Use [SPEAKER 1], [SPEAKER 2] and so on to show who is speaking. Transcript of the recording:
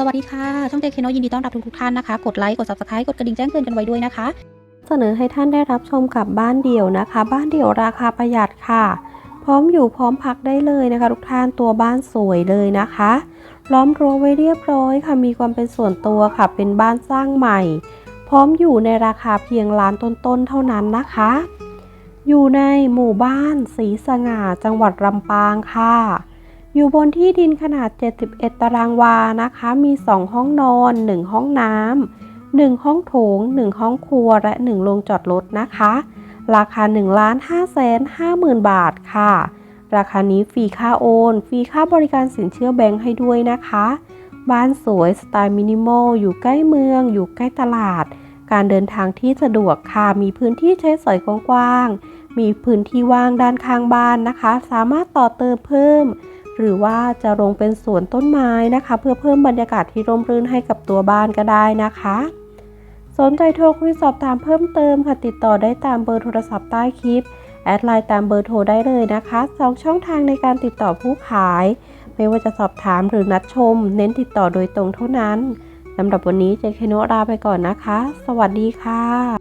[SPEAKER 1] สวัสดีค่ะ ช่องเจคโนยินดีต้อนรับทุกท่านนะคะ กดไลค์ กด subscribe กดกระดิ่งแจ้งเตือนกันไว้ด้วยนะคะ
[SPEAKER 2] เสนอให้ท่านได้รับชมกับบ้านเดี่ยวนะคะ บ้านเดี่ยวราคาประหยัดค่ะ พร้อมอยู่พร้อมพักได้เลยนะคะ ทุกท่านตัวบ้านสวยเลยนะคะล้อมรั้วไว้เรียบร้อยค่ะ มีความเป็นส่วนตัวค่ะ เป็นบ้านสร้างใหม่ พร้อมอยู่ในราคาเพียงล้านต้นๆเท่านั้นนะคะ อยู่ในหมู่บ้านสีสง่าจังหวัดลำปางค่ะ อยู่บนที่ดินขนาด 71 ตารางวานะคะ มี 2 ห้องนอน 1 ห้องน้ำ 1 ห้องโถง 1 ห้องครัว และ 1 โรงจอดรถนะคะ ราคา1ล้าน5แสน5หมื่นบาทค่ะ ราคานี้ฟรีค่าโอน ฟรีค่าบริการสินเชื่อแบงค์ให้ด้วยนะคะ บ้านสวยสไตล์มินิมอล อยู่ใกล้เมือง อยู่ใกล้ตลาด การเดินทางที่สะดวกค่ะ มีพื้นที่ใช้สอยกว้าง มีพื้นที่ว่างด้านข้างบ้านนะคะ สามารถต่อเติมเพิ่ม หรือว่าจะลงเป็นสวนต้นไม้นะคะ เพื่อเพิ่มบรรยากาศที่ร่มรื่นให้กับตัวบ้านก็ได้นะคะ สนใจโทรคุยสอบถามเพิ่มเติมค่ะติดต่อได้ตามเบอร์โทรศัพท์ใต้คลิปแอดไลน์ตามเบอร์โทรได้เลยนะคะสองช่องทางในการติดต่อผู้ขาย ไม่ว่าจะสอบถามหรือนัดชม เน้นติดต่อโดยตรงเท่านั้นสำหรับวันนี้เจคโนลาไปก่อนนะคะ สวัสดีค่ะ